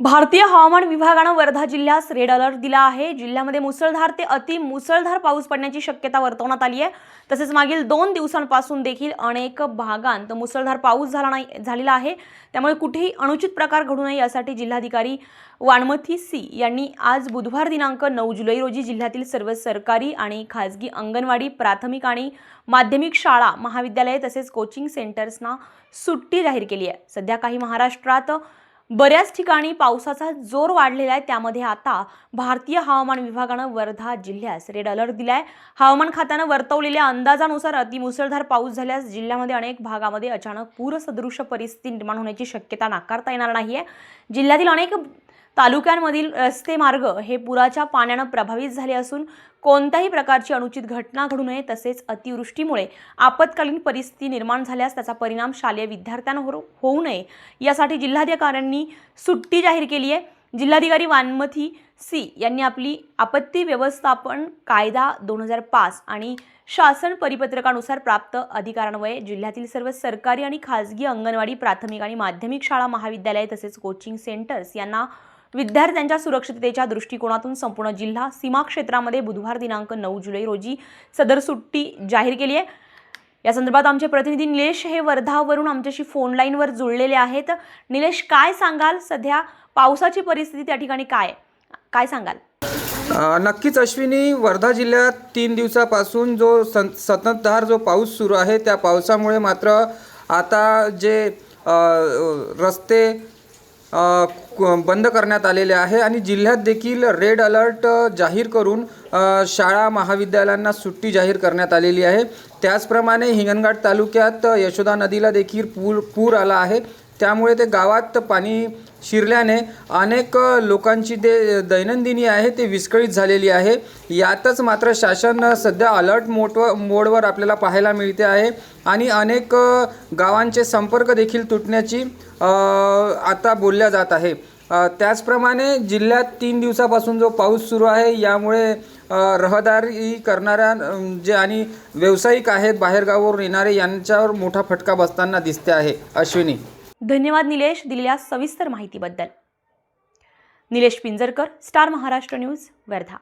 भारतीय हवामान विभागानं वर्धा जिल्ह्यास रेड अलर्ट दिला आहे. जिल्ह्यामध्ये मुसळधार ते अति मुसळधार पाऊस पडण्याची शक्यता वर्तवण्यात आली आहे. तसेच मागील दोन दिवसांपासून देखील अनेक भागांत मुसळधार पाऊस झाला नाही झालेला आहे. त्यामुळे कुठेही अनुचित प्रकार घडू नये यासाठी जिल्हाधिकारी वानमथी सी यांनी आज बुधवार दिनांक नऊ जुलै रोजी जिल्ह्यातील सर्व सरकारी आणि खाजगी अंगणवाडी प्राथमिक आणि माध्यमिक शाळा महाविद्यालये तसेच कोचिंग सेंटर्सना सुट्टी जाहीर केली आहे. सध्या काही महाराष्ट्रात बऱ्याच ठिकाणी पावसाचा जोर वाढलेला आहे. त्यामध्ये आता भारतीय हवामान विभागानं वर्धा जिल्ह्यास रेड अलर्ट दिलाय. हवामान खात्यानं वर्तवलेल्या अंदाजानुसार अतिमुसळधार पाऊस झाल्यास जिल्ह्यामध्ये अनेक भागामध्ये अचानक पूरसदृश परिस्थिती निर्माण होण्याची शक्यता नाकारता येणार नाहीये. जिल्ह्यातील अनेक तालुक्यांमधील रस्ते मार्ग हे पुराच्या पाण्यानं प्रभावित झाले असून कोणत्याही प्रकारची अनुचित घटना घडू नये तसेच अतिवृष्टीमुळे आपत्कालीन परिस्थिती निर्माण झाल्यास त्याचा परिणाम शालेय विद्यार्थ्यांवर हो-, होऊ नये. यासाठी जिल्हाधिकाऱ्यांनी सुट्टी जाहीर केली आहे. जिल्हाधिकारी वानमथी सी यांनी आपली आपत्ती व्यवस्थापन कायदा दोन हजार पाच आणि शासन परिपत्रकानुसार प्राप्त अधिकारान्वये जिल्ह्यातील सर्व सरकारी आणि खाजगी अंगणवाडी प्राथमिक आणि माध्यमिक शाळा महाविद्यालये तसेच कोचिंग सेंटर्स यांना विद्यार्थ्यांच्या सुरक्षिततेच्या दृष्टिकोनातून संपूर्ण जिल्हा सीमा क्षेत्रामध्ये बुधवार दिनांक नऊ जुलै रोजी सदर सुट्टी जाहीर केली आहे. या संदर्भात आमचे प्रतिनिधी निलेश हे वर्धावरून आमच्याशी फोन लाईनवर जुळलेले आहेत. निलेश काय सांगाल? सध्या पावसाची परिस्थिती त्या ठिकाणी काय काय सांगाल? नक्कीच अश्विनी वर्धा जिल्ह्यात तीन दिवसापासून जो सं सततधार जो पाऊस सुरू आहे त्या पावसामुळे मात्र आता जे रस्ते बंद करण्यात आलेले आहे आणि जिल्ह्यात देखील रेड अलर्ट जाहीर करून शाळा महाविद्यालयांना सुट्टी जाहीर करण्यात आलेली आहे. त्याचप्रमाणे हिंगणघाट तालुक्यात यशोदा नदीला देखील पूर पूर आला आहे. त्यामुळे ते गावात पाणी शिरल्याने अनेक लोकांची ते दैनंदिनी आहे ते विस्कळीत झालेली आहे. यातच मात्र शासन सध्या अलर्ट मोडवर मोडवर आपल्याला पाहायला मिळते आहे. आणि अनेक गावांचे संपर्क देखील तुटण्याची आता बोलल्या जात आहे. त्याचप्रमाणे जिल्ह्यात तीन दिवसापासून जो पाऊस सुरू आहे यामुळे रहदारी करणाऱ्या जे आणि व्यावसायिक आहेत बाहेरगावावरून येणारे यांच्यावर मोठा फटका बसताना दिसते आहे. अश्विनी. धन्यवाद निलेश दिलेल्या सविस्तर माहितीबद्दल. Nilesh Pinjarkar Star Maharashtra News Wardha.